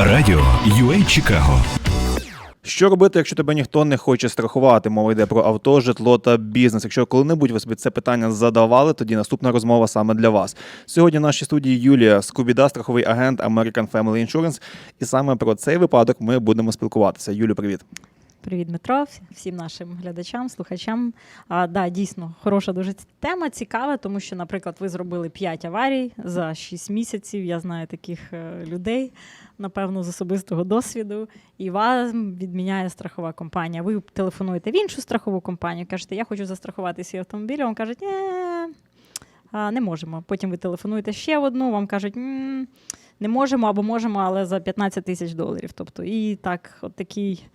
Радіо UA Чикаго. Що робити, якщо тебе ніхто не хоче страхувати? Мова йде про авто, житло та бізнес. Якщо коли-небудь ви собі це питання задавали, тоді наступна розмова саме для вас. Сьогодні в нашій студії Юлія Скубіда, страховий агент American Family Insurance. І саме про цей випадок ми будемо спілкуватися. Юлю, привіт. Привіт, Дмитро, всім нашим глядачам, слухачам. А, да, дійсно, хороша дуже тема, цікава, тому що, наприклад, ви зробили 5 аварій за 6 місяців. Я знаю таких е, людей, напевно, з особистого досвіду, і вас відміняє страхова компанія. Ви телефонуєте в іншу страхову компанію, кажете, я хочу застрахувати свій автомобіль. Вам кажуть, ні, не можемо. Потім ви телефонуєте ще одну, вам кажуть, «М, не можемо або можемо, але за 15 тисяч доларів. Тобто, і так, от такий.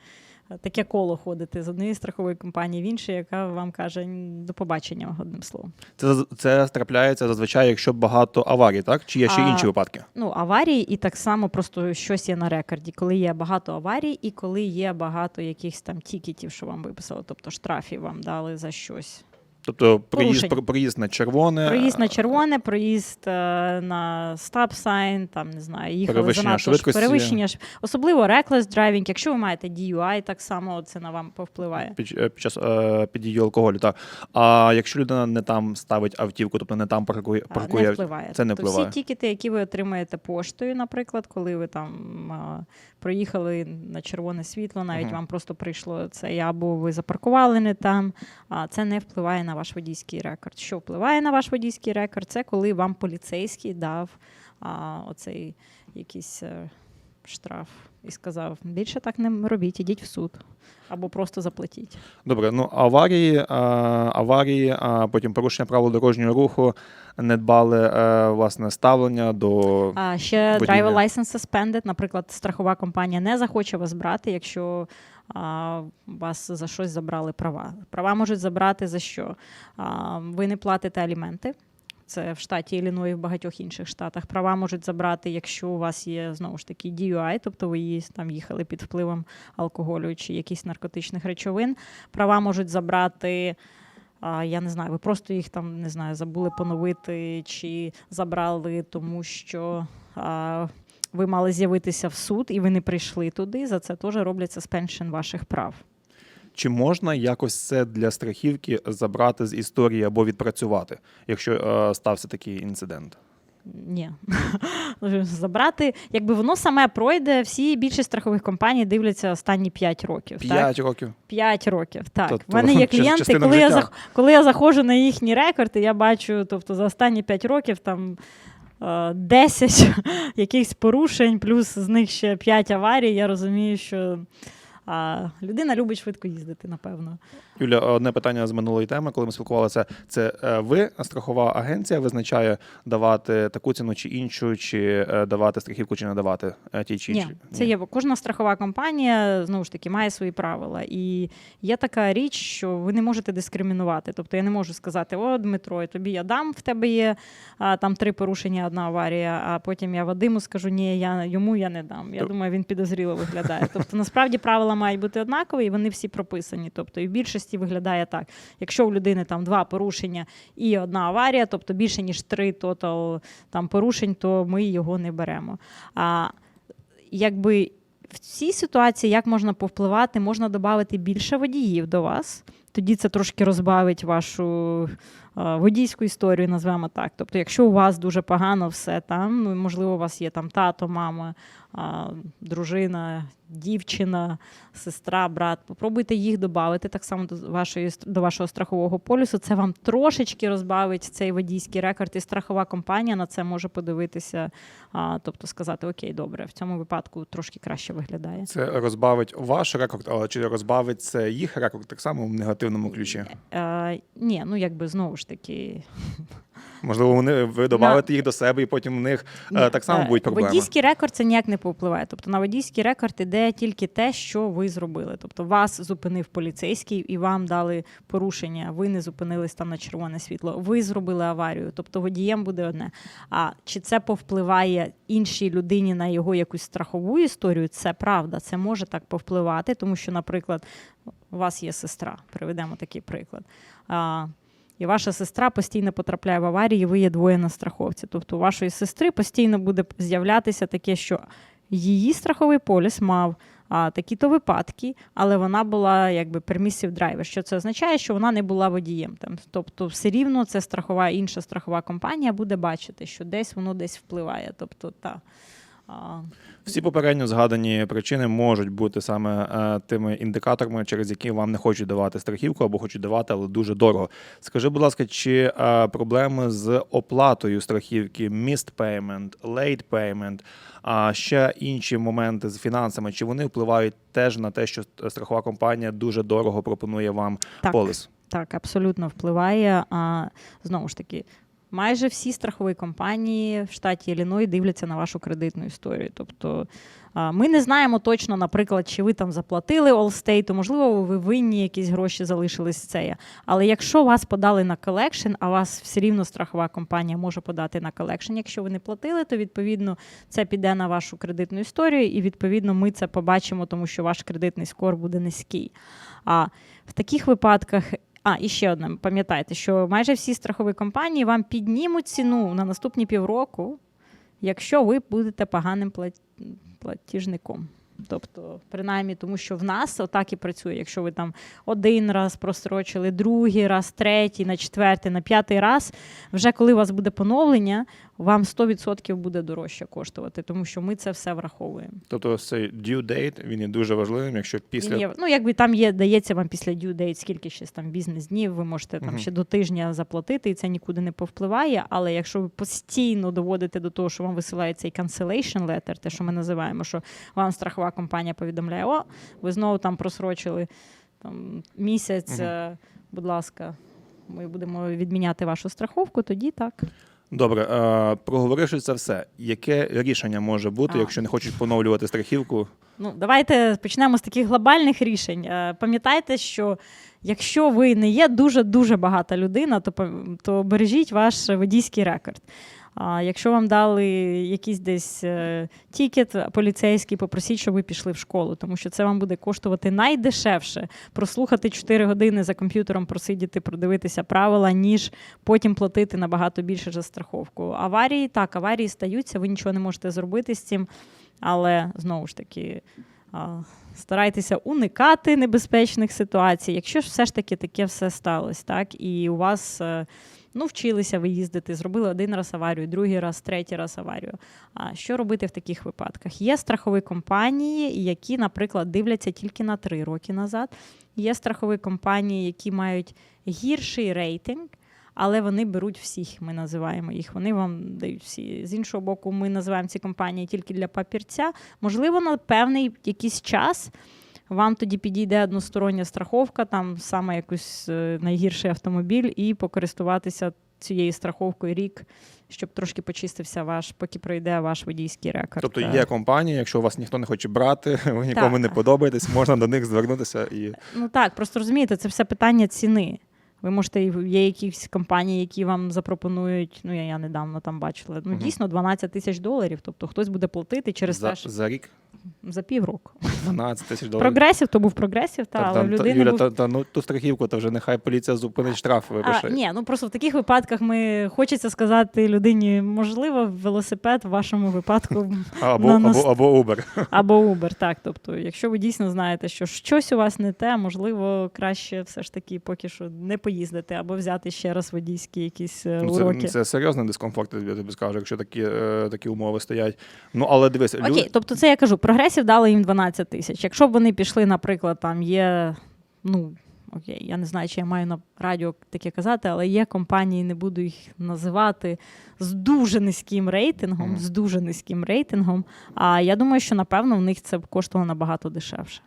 Таке коло ходити з однієї страхової компанії в іншу, яка вам каже до побачення одним словом. Це це трапляється зазвичай, якщо багато аварій, так? Чи є ще А, інші випадки? Ну, аварії, і так само просто щось є на рекорді, коли є багато аварій, і коли є багато якихось там тікетів, що вам виписали, тобто штрафів вам дали за щось. Тобто проїзд, порушень. про- проїзд на червоне, Проїзд на червоне, проїзд е, на стоп-сайн, там не знаю, їхали Перевищення занадто ж- швидкості. перевищення, ш- особливо reckless driving, якщо ви маєте DUI, так само це на вам повпливає. під, е, під час е, під дією алкоголю. Так. А якщо людина не там ставить автівку, тобто не там паркує, А, паркує не впливає. це не тобто впливає. всі тікети, які ви отримаєте поштою, наприклад, коли ви там а, проїхали на червоне світло, навіть Мгм. вам просто прийшло це, або ви запаркували не там, а це не впливає на ваш водійський рекорд. Що впливає на ваш водійський рекорд? Це коли вам поліцейський дав а, оцей якийсь е, штраф і сказав: більше так не робіть, ідіть в суд. Або просто заплатіть. Добре, ну аварії, а, аварії, а потім порушення правил дорожнього руху, не дбали е, власне ставлення до А ще водіння. driver license suspended, наприклад, страхова компанія не захоче вас брати, якщо а, вас за щось забрали права. Права можуть забрати за що? А, ви не платите аліменти. Це в штаті Ілліной і в багатьох інших штатах. Права можуть забрати, якщо у вас є знову ж таки DUI, тобто ви там їхали під впливом алкоголю чи якихось наркотичних речовин. Права можуть забрати. Я не знаю, ви просто їх там не знаю, забули поновити чи забрали, тому що ви мали з'явитися в суд і ви не прийшли туди. За це теж робляться спеншн ваших прав. чи можна якось це для страхівки забрати з історії або відпрацювати, якщо е, стався такий інцидент? Ні. Забрати, якби воно саме пройде, всі більшість страхових компаній дивляться останні 5 років. Так? П'ять років. 5 років. Так. Тобто, В мене є клієнти, коли я, життя. коли я заходжу на їхні рекорди, я бачу, тобто за останні 5 років там. Е, 10 якихось порушень, плюс з них ще 5 аварій. Я розумію, що людина любить швидко їздити, напевно. Юля, одне питання з минулої теми, коли ми спілкувалися, це е, ви, страхова агенція, визначає давати таку ціну чи іншу, чи е, давати страхівку, чи не давати е, ті чи Ні, інші? це є кожна страхова компанія знову ж таки має свої правила. І є така річ, що ви не можете дискримінувати. Тобто я не можу сказати: о, Дмитро, тобі я дам, в тебе є там три порушення, одна аварія, а потім я Вадиму скажу, ні, я йому я не дам. Я думаю, він підозріло виглядає. Тобто, насправді правила мають бути однакові, і вони всі прописані. Тобто, і в більшості виглядає так. Якщо у людини там два порушення і одна аварія, тобто більше ніж три тотал там порушень, то ми його не беремо. А якби в цій ситуації як можна повпливати, можна додати більше водіїв до вас. Тоді це трошки розбавить вашу водійську історію, назвемо так. Тобто, якщо у вас дуже погано все там, ну, можливо, у вас є там тато, мама, дружина, дівчина, сестра, брат. Попробуйте їх додати так само до вашої до вашого страхового полюсу. Це вам трошечки розбавить цей водійський рекорд, і страхова компанія на це може подивитися, тобто сказати: Окей, добре, в цьому випадку трошки краще виглядає. Це розбавить ваш рекорд, але чи розбавить це їх рекорд так само в негативному ключі? Е, ні, ну якби знову ж таки. Можливо, вони ви додаєте їх до себе, і потім в них е, Ні, так само е, будуть проблеми. Водійський рекорд це ніяк не повпливає. Тобто на водійський рекорд іде тільки те, що ви зробили. Тобто вас зупинив поліцейський і вам дали порушення. Ви не зупинились там на червоне світло. Ви зробили аварію. Тобто водієм буде одне. А чи це повпливає іншій людині на його якусь страхову історію? Це правда. Це може так повпливати, тому що, наприклад, у вас є сестра. Приведемо такий приклад. І ваша сестра постійно потрапляє в аварії, ви є двоє на страховці. Тобто у вашої сестри постійно буде з'являтися таке, що її страховий поліс мав. А, такі-то випадки, але вона була якби permissive driver. Що це означає, що вона не була водієм. Там, тобто, все рівно це страхова інша страхова компанія буде бачити, що десь воно десь впливає. Тобто, та, Всі попередньо згадані причини можуть бути саме е, тими індикаторами, через які вам не хочуть давати страхівку або хочуть давати, але дуже дорого. Скажи, будь ласка, чи е, проблеми з оплатою страхівки, missed payment, late payment, а ще інші моменти з фінансами, чи вони впливають теж на те, що страхова компанія дуже дорого пропонує вам так. полис? Так, абсолютно впливає. А знову ж таки, майже всі страхові компанії в штаті Ілліной дивляться на вашу кредитну історію. Тобто ми не знаємо точно, наприклад, чи ви там заплатили Allstate, можливо, ви винні якісь гроші залишились з це. Але якщо вас подали на колекшн, а вас все рівно страхова компанія може подати на колекшн, якщо ви не платили, то відповідно це піде на вашу кредитну історію, і відповідно ми це побачимо, тому що ваш кредитний скор буде низький. А в таких випадках. А, і ще одне, пам'ятайте, що майже всі страхові компанії вам піднімуть ціну на наступні півроку, якщо ви будете поганим платіжником. Тобто, принаймні, тому що в нас отак і працює. Якщо ви там один раз просрочили, другий раз, третій, на четвертий, на п'ятий раз, вже коли у вас буде поновлення, вам 100% буде дорожче коштувати, тому що ми це все враховуємо. Тобто ось цей due date, він є дуже важливим, якщо після Він є, ну, якби там є, дається вам після due date, скільки ще там бізнес-днів, ви можете там Мгм. ще до тижня заплатити, і це нікуди не повпливає. Але якщо ви постійно доводите до того, що вам висилає цей cancellation letter, те, що ми називаємо, що вам страхова компанія повідомляє, о, ви знову там просрочили там, місяць, Мгм. е, будь ласка, ми будемо відміняти вашу страховку, тоді так. Добре, е, проговоривши це все, яке рішення може бути, А. якщо не хочуть поновлювати страхівку? Ну, давайте почнемо з таких глобальних рішень. Е, Пам'ятайте, що якщо ви не є дуже дуже багата людина, то пам- то бережіть ваш водійський рекорд. А якщо вам дали якийсь десь е, тікет поліцейський, попросіть, щоб ви пішли в школу, тому що це вам буде коштувати найдешевше прослухати 4 години за комп'ютером, просидіти, продивитися правила, ніж потім платити набагато більше за страховку. Аварії так, аварії стаються, ви нічого не можете зробити з цим. Але знову ж таки, старайтеся уникати небезпечних ситуацій. Якщо ж все ж таки таке все сталося, так, і у вас е, ну, вчилися ви їздити, зробили один раз аварію, другий раз, третій раз аварію. А що робити в таких випадках? Є страхові компанії, які, наприклад, дивляться тільки на три роки назад. Є страхові компанії, які мають гірший рейтинг. Але вони беруть всіх, ми називаємо їх. Вони вам дають всі. З іншого боку, ми називаємо ці компанії тільки для папірця. Можливо, на певний якийсь час вам тоді підійде одностороння страховка, там саме якийсь е, найгірший автомобіль, і покористуватися цією страховкою рік, щоб трошки почистився ваш, поки пройде ваш водійський рекорд. Тобто Е, є компанії, якщо вас ніхто не хоче брати, ви нікому не подобаєтесь, можна до них звернутися і Ну так, просто розумієте, це все питання ціни. Ви можете, є якісь компанії, які вам запропонують, ну я, я недавно там бачила, ну Мгм. дійсно 12 тисяч доларів. Тобто хтось буде платити через за, те, що за рік за півроку. 12 тисяч доларів. Прогресів, то був прогресів, та, Та- але та- в та- Юля, був... та, та, ну, ту страхівку, то вже нехай поліція зупинить штраф А, ні, ну просто в таких випадках ми хочеться сказати людині, можливо, велосипед в вашому випадку або, на або, нас- або Uber. або Uber. Так, тобто, якщо ви дійсно знаєте, що щось у вас не те, можливо, краще все ж таки поки що не поїздити або взяти ще раз водійські якісь е, Ну, уроки. це, це серйозний дискомфорт, я тобі скажу, якщо такі, е, такі умови стоять. Ну, але дивись, Окей, тобто це я кажу, прогресів дали їм 12 тисяч. Якщо б вони пішли, наприклад, там є, ну окей, я не знаю, чи я маю на радіо таке казати, але є компанії, не буду їх називати, з дуже низьким рейтингом, Мгм. з дуже низьким рейтингом. А я думаю, що напевно в них це б коштувало набагато дешевше.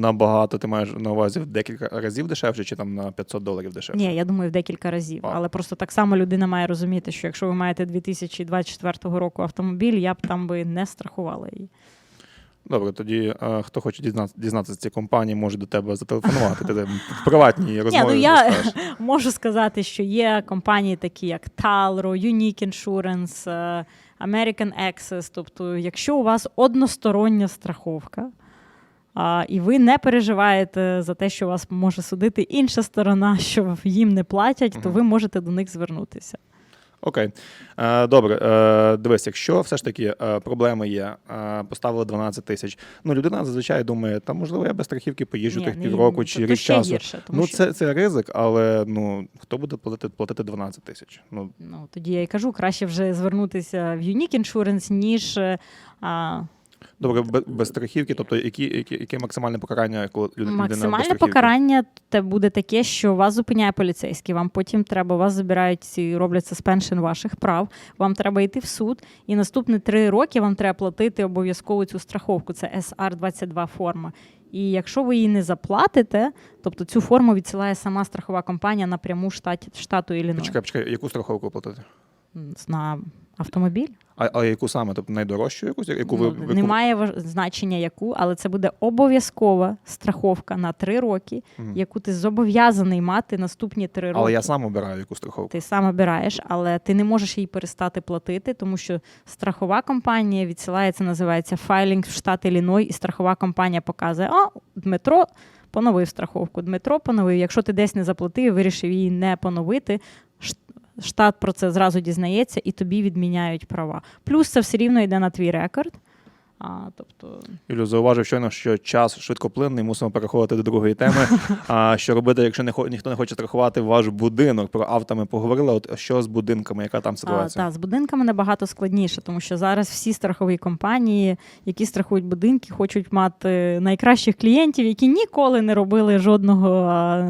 Набагато ти маєш на увазі в декілька разів дешевше, чи там на 500 доларів дешевше? Ні, я думаю, в декілька разів. А. Але просто так само людина має розуміти, що якщо ви маєте 2024 року автомобіль, я б там би не страхувала її. Добре, тоді е, хто хоче дізнатися, дізнатися ці компанії, може до тебе зателефонувати. Ти в приватній розмові ну я- розкажеш. Можу сказати, що є компанії, такі як Talro, Unique Insurance, е, American Access. Тобто, якщо у вас одностороння страховка, а, і ви не переживаєте за те, що вас може судити інша сторона, що їм не платять, то ви можете до них звернутися. Окей. Е, добре, е, дивись, якщо все ж таки е, проблеми є, поставили 12 тисяч. Ну, людина зазвичай думає, та можливо, я без страхівки поїжджу Ні, тих ні, півроку чи то- то рік часу. гірше, тому ну, що- це, це ризик, але ну хто буде платити, платити 12 тисяч? Ну, Ну, тоді я й кажу, краще вже звернутися в Unique Insurance, ніж а, добре, без, без страхівки, тобто які, які, яке максимальне покарання, коли люд- людина без Максимальне страхівки? покарання те буде таке, що вас зупиняє поліцейський. Вам потім треба, вас забирають ці роблять суспеншн ваших прав. Вам треба йти в суд, і наступні три роки вам треба платити обов'язково цю страховку. Це SR 22 форма. І якщо ви її не заплатите, тобто цю форму відсилає сама страхова компанія напряму штаті, штату Ілліной. Почекай, почекай, яку страховку платити? На автомобіль. А, а яку саме? Тобто найдорожчу якусь, яку ви Ну, яку- Немає важ- значення яку, але це буде обов'язкова страховка на три роки, Мгм. яку ти зобов'язаний мати наступні три роки. Але я сам обираю яку страховку. Ти сам обираєш, але ти не можеш її перестати платити, тому що страхова компанія відсилає, це називається файлінг в штат Ілліной, і страхова компанія показує, а Дмитро поновив страховку. Дмитро поновив. Якщо ти десь не заплатив, вирішив її не поновити. Штат про це зразу дізнається і тобі відміняють права. Плюс це все рівно йде на твій рекорд. А, тобто, Юлю, зауважив щойно, що час швидкоплинний, мусимо переходити до другої теми. А що робити, якщо не хо- ніхто не хоче страхувати ваш будинок? Про авто ми поговорили. От що з будинками, яка там А, ситуація? та, з будинками набагато складніше, тому що зараз всі страхові компанії, які страхують будинки, хочуть мати найкращих клієнтів, які ніколи не робили жодного,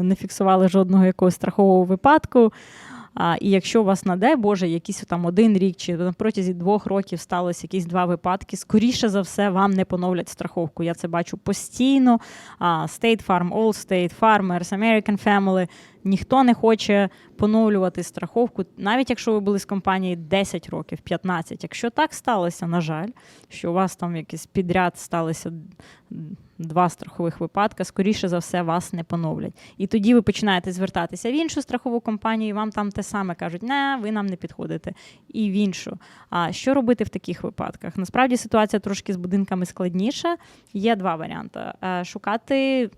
не фіксували жодного якогось страхового випадку. А, і якщо у вас, надай Боже, якийсь там один рік чи на протязі двох років сталося якісь два випадки, скоріше за все, вам не поновлять страховку. Я це бачу постійно. А, State Farm, Allstate, Farmers, American Family. Ніхто не хоче поновлювати страховку, навіть якщо ви були з компанії 10 років, 15. Якщо так сталося, на жаль, що у вас там якийсь підряд сталося два страхових випадка, скоріше за все, вас не поновлять. І тоді ви починаєте звертатися в іншу страхову компанію, і вам там те саме кажуть, не, ви нам не підходите. І в іншу. А що робити в таких випадках? Насправді ситуація трошки з будинками складніша. Є два варіанти: Е, шукати.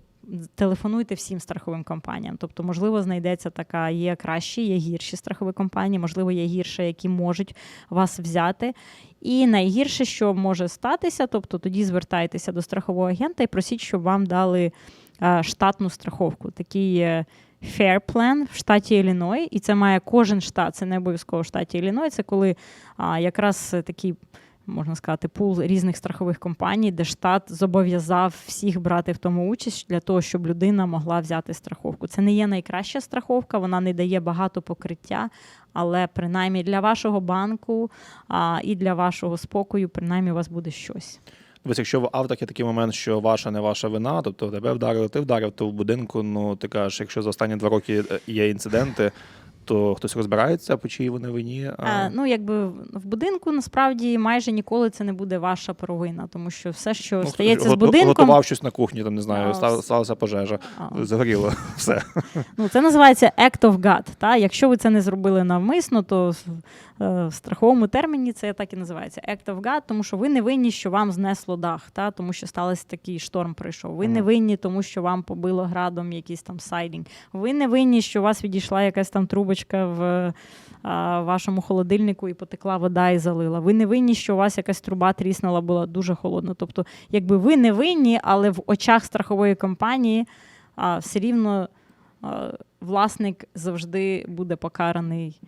Телефонуйте всім страховим компаніям. Тобто, можливо, знайдеться така, є кращі, є гірші страхові компанії, можливо, є гірші, які можуть вас взяти. І найгірше, що може статися, тобто тоді звертайтеся до страхового агента і просіть, щоб вам дали е, штатну страховку. Такий Fair Plan в штаті Ілліной, і це має кожен штат, це не обов'язково в штаті Ілліной, це коли а, якраз такий. Можна сказати, пул різних страхових компаній, де штат зобов'язав всіх брати в тому участь для того, щоб людина могла взяти страховку. Це не є найкраща страховка, вона не дає багато покриття, але принаймні для вашого банку а, і для вашого спокою, принаймні, у вас буде щось. Тобто, якщо в автах є такий момент, що ваша не ваша вина, тобто тебе вдарили, ти вдарив, то в будинку, ну ти кажеш, якщо за останні два роки е, є інциденти, то хтось розбирається, по чиїй вони вині. А, ну, якби в в будинку насправді майже ніколи це не буде ваша провина, тому що все, що ну, стається з будинком, Готував щось на кухні, там не знаю, А, сталася пожежа, а, загоріло все. Ну, це називається act of God. Та? Якщо ви це не зробили навмисно, то в, е, страховому терміні це так і називається act of God, тому що ви не винні, що вам знесло дах, та? тому що сталося такий шторм прийшов. Ви не винні, тому що вам побило градом якийсь там сайдінг. Ви не винні, що у вас відійшла якась там трубочка в вашому холодильнику і потекла вода і залила. Ви не винні, що у вас якась труба тріснула, була дуже холодна. Тобто, якби ви не винні, але в очах страхової компанії все рівно власник завжди буде покараний.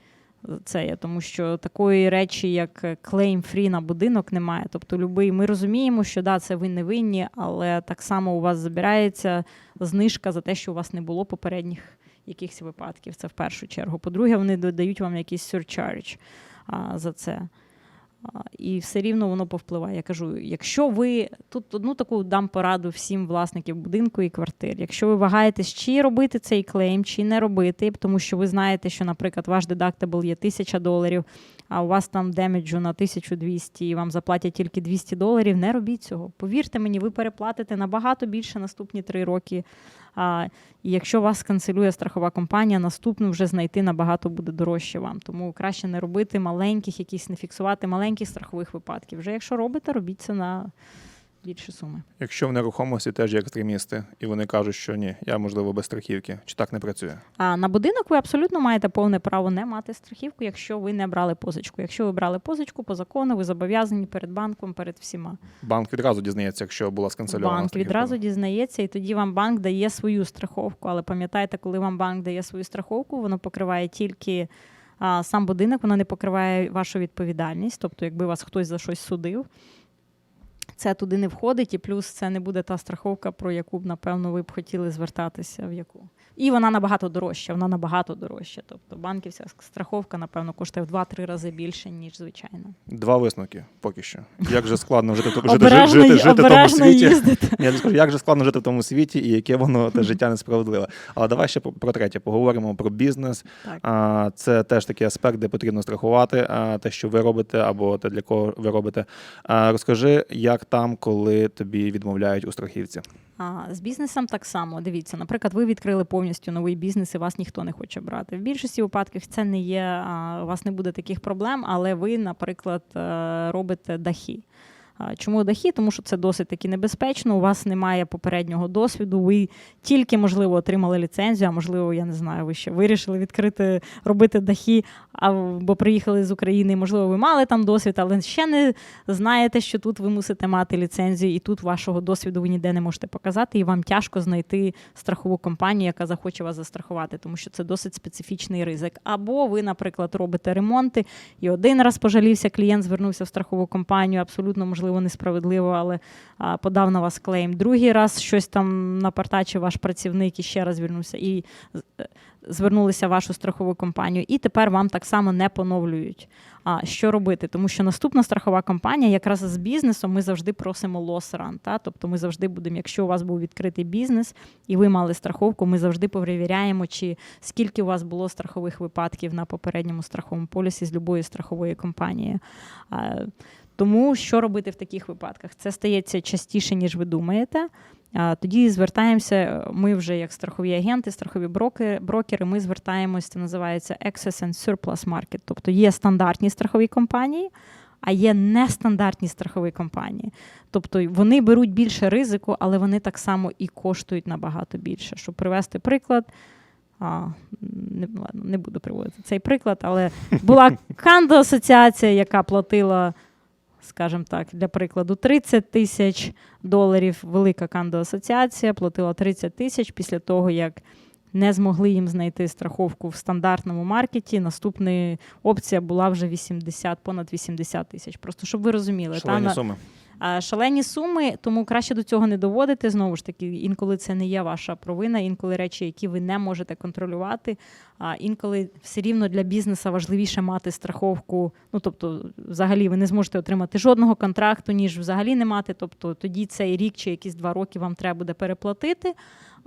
Це є, тому що такої речі, як claim free на будинок, немає. Тобто, любий, ми розуміємо, що да, це ви не винні, але так само у вас забирається знижка за те, що у вас не було попередніх якихось випадків. Це в першу чергу. По-друге, вони додають вам якийсь surcharge а, за це. А, І все рівно воно повпливає. Я кажу, якщо ви тут одну таку дам пораду всім власників будинку і квартир. Якщо ви вагаєтесь, чи робити цей клейм, чи не робити, тому що ви знаєте, що, наприклад, ваш дедактабл є тисяча доларів, а у вас там демеджу на 1200 і вам заплатять тільки 200 доларів, не робіть цього. Повірте мені, ви переплатите набагато більше наступні три роки. А, і якщо вас канцелює страхова компанія, наступну вже знайти набагато буде дорожче вам. Тому краще не робити маленьких, якісь не фіксувати маленьких страхових випадків. Вже якщо робите, робіть це на більші суми. Якщо в нерухомості теж є екстремісти, і вони кажуть, що ні, я можливо без страхівки, чи так не працює? А на будинок ви абсолютно маєте повне право не мати страхівку, якщо ви не брали позичку. Якщо ви брали позичку по закону, ви зобов'язані перед банком, перед всіма. Банк відразу дізнається, якщо була сканцельована. Банк страхівка. відразу дізнається, і тоді вам банк дає свою страховку. Але пам'ятайте, коли вам банк дає свою страховку, воно покриває тільки а, сам будинок, воно не покриває вашу відповідальність. Тобто, якби вас хтось за щось судив, це туди не входить, і плюс це не буде та страховка, про яку б, напевно, ви б хотіли звертатися в яку. І вона набагато дорожча, вона набагато дорожча. Тобто банківська страховка, напевно, коштує в 2-3 рази більше, ніж звичайно. Два висновки поки що. Як же складно жити, жити, жити, в тому світі. я скажу, як же складно жити в тому світі і яке воно те життя несправедливе. Але давай ще про- про третє поговоримо про бізнес. Так. А, це теж такий аспект, де потрібно страхувати а, те, що ви робите, або те, для кого ви робите. А, розкажи, як там, коли тобі відмовляють у страхівці. А, з бізнесом так само. Дивіться, наприклад, ви відкрили повністю новий бізнес, і вас ніхто не хоче брати. В більшості випадків це не є, у вас не буде таких проблем, але ви, наприклад, е, робите дахи. Чому дахи? Тому що це досить таки небезпечно. У вас немає попереднього досвіду. Ви тільки, можливо, отримали ліцензію, а можливо, я не знаю, ви ще вирішили відкрити, робити дахи, або приїхали з України. Можливо, ви мали там досвід, але ще не знаєте, що тут ви мусите мати ліцензію, і тут вашого досвіду ви ніде не можете показати, і вам тяжко знайти страхову компанію, яка захоче вас застрахувати, тому що це досить специфічний ризик. Або ви, наприклад, робите ремонти, і один раз пожалівся, клієнт звернувся в страхову компанію, абсолютно можливо несправедливо, але а, подав на вас клейм. Другий раз щось там напартачив ваш працівник і ще раз звернувся і е, звернулися в вашу страхову компанію, і тепер вам так само не поновлюють. А що робити? Тому що наступна страхова компанія, якраз з бізнесом, ми завжди просимо run. Та? Тобто ми завжди будемо, якщо у вас був відкритий бізнес і ви мали страховку, ми завжди перевіряємо, чи скільки у вас було страхових випадків на попередньому страховому полісі з любої страхової компанії. Тому що робити в таких випадках? Це стається частіше, ніж ви думаєте. Тоді звертаємося. Ми вже як страхові агенти, страхові брокери, брокери ми звертаємось. Це називається Excess and Surplus Market. Тобто є стандартні страхові компанії, а є нестандартні страхові компанії. Тобто вони беруть більше ризику, але вони так само і коштують набагато більше. Щоб привести приклад. А, не, ладно, не буду приводити цей приклад, але була Кандо асоціація, яка платила, скажімо так, для прикладу, 30 тисяч доларів. Велика Кандо асоціація платила 30 тисяч після того, як не змогли їм знайти страховку в стандартному маркеті. Наступна опція була вже 80, понад 80 тисяч. Просто щоб ви розуміли, Шалені на- суми. А, Шалені суми, тому краще до цього не доводити. Знову ж таки, інколи це не є ваша провина, інколи речі, які ви не можете контролювати. А інколи все рівно для бізнеса важливіше мати страховку. Ну тобто, взагалі, ви не зможете отримати жодного контракту, ніж взагалі не мати. Тобто тоді цей рік чи якісь два роки вам треба буде переплатити.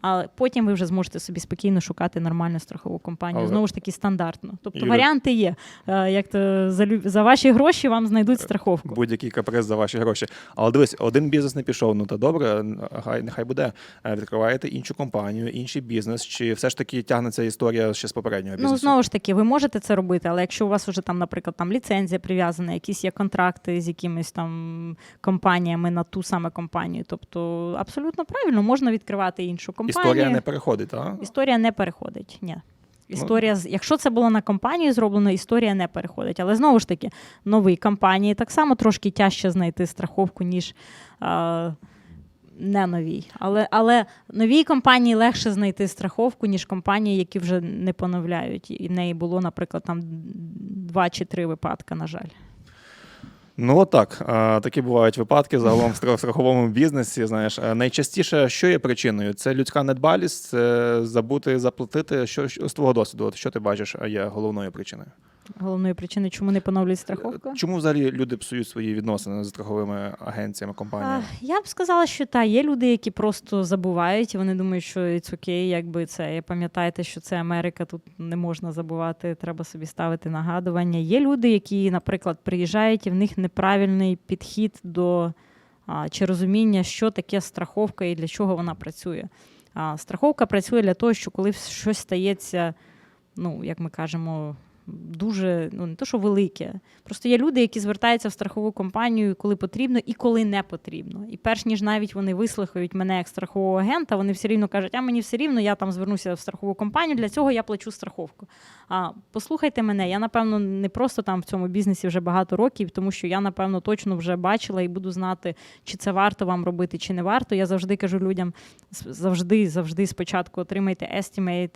А потім ви вже зможете собі спокійно шукати нормальну страхову компанію. Але- Знову ж таки, стандартно. Тобто Юля- варіанти є. Е, Як то за, за ваші гроші вам знайдуть страховку. Будь-який каприз за ваші гроші. Але дивись, один бізнес не пішов. Ну та добре, хай нехай буде. Е, Відкриваєте іншу компанію, інший бізнес, чи все ж таки тягнеться історія ще з попереднього бізнесу? Ну, знову ж таки, ви можете це робити, але якщо у вас вже там, наприклад, там ліцензія прив'язана, якісь є контракти з якимись там компаніями на ту саме компанію. Тобто абсолютно правильно, можна відкривати іншу компанію. Історія не переходить, так? Історія не переходить. Ні. Історія, з- якщо це було на компанію зроблено, історія не переходить. Але знову ж таки, нові компанії так само трошки тяжче знайти страховку, ніж е, не новій. Але, але новій компанії легше знайти страховку, ніж компанії, які вже не поновляють. І в неї було, наприклад, там два чи три випадки, на жаль. Ну отак. Такі бувають випадки загалом в стра- страховому бізнесі. Знаєш, найчастіше, що є причиною? Це людська недбалість, це забути заплатити. Що, що з твого досвіду? От що ти бачиш, є головною причиною? Головною причиною, чому не поновлюють страховку? Чому взагалі люди псують свої відносини з страховими агенціями, А, компаніями? Я б сказала, що та є люди, які просто забувають, і вони думають, що it's окей, якби це. І Пам'ятайте, що це Америка, тут не можна забувати, треба собі ставити нагадування. Є люди, які, наприклад, приїжджають, і в них неправильний підхід до а, чи розуміння, що таке страховка і для чого вона працює. А, страховка працює для того, що коли щось стається, ну, як ми кажемо, дуже ну не то, що велике. Просто є люди, які звертаються в страхову компанію, коли потрібно і коли не потрібно. І перш ніж навіть вони вислухають мене як страхового агента, вони все рівно кажуть, а мені все рівно, я там звернуся в страхову компанію, для цього я плачу страховку. А послухайте мене, я напевно не просто там в цьому бізнесі вже багато років, тому що я напевно точно вже бачила і буду знати, чи це варто вам робити, чи не варто. Я завжди кажу людям, завжди, завжди спочатку отримайте estimate,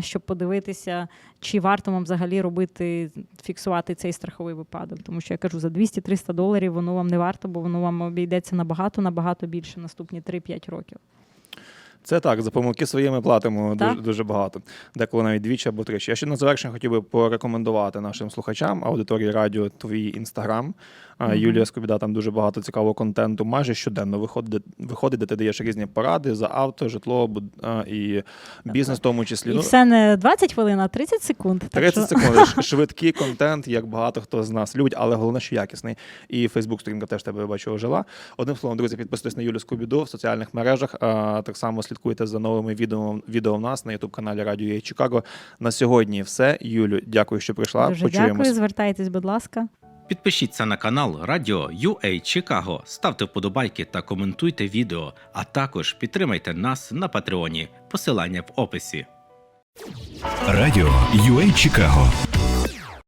щоб подивитися, чи варто вам взагалі робити, фіксувати цей страховий випадок. Тому що я кажу, за 200-300 доларів воно вам не варто, бо воно вам обійдеться набагато, набагато більше наступні 3-5 років. Це так, за помилки свої ми платимо Так. дуже, дуже багато. Деколи навіть двічі або тричі. Я ще на завершення хотів би порекомендувати нашим слухачам аудиторії радіо твій інстаграм. А, Мгм. Юлія Скобіда, там дуже багато цікавого контенту. Майже щоденно виходить, виходить, де ти даєш різні поради за авто, житло і бізнес в тому числі. І Ну, все не 20 хвилин, а 30 секунд. Так 30 що... секунд. Швидкий контент, як багато хто з нас любить, але головне, що якісний. І Фейсбук-сторінка теж тебе бачу ожила. Одним словом, друзі, підписуйтесь на Юлю Скубіду в соціальних мережах. Так само слідкуйте за новими відео, відео в нас на youtube каналі Радіо Є Чикаго. На сьогодні все. Юлю, дякую, що прийшла. Дуже Почуємось. дякую, звертайтесь, будь ласка. Підпишіться на канал Радіо UA Чикаго, ставте вподобайки та коментуйте відео, а також підтримайте нас на Патреоні. Посилання в описі. Радіо UA Чикаго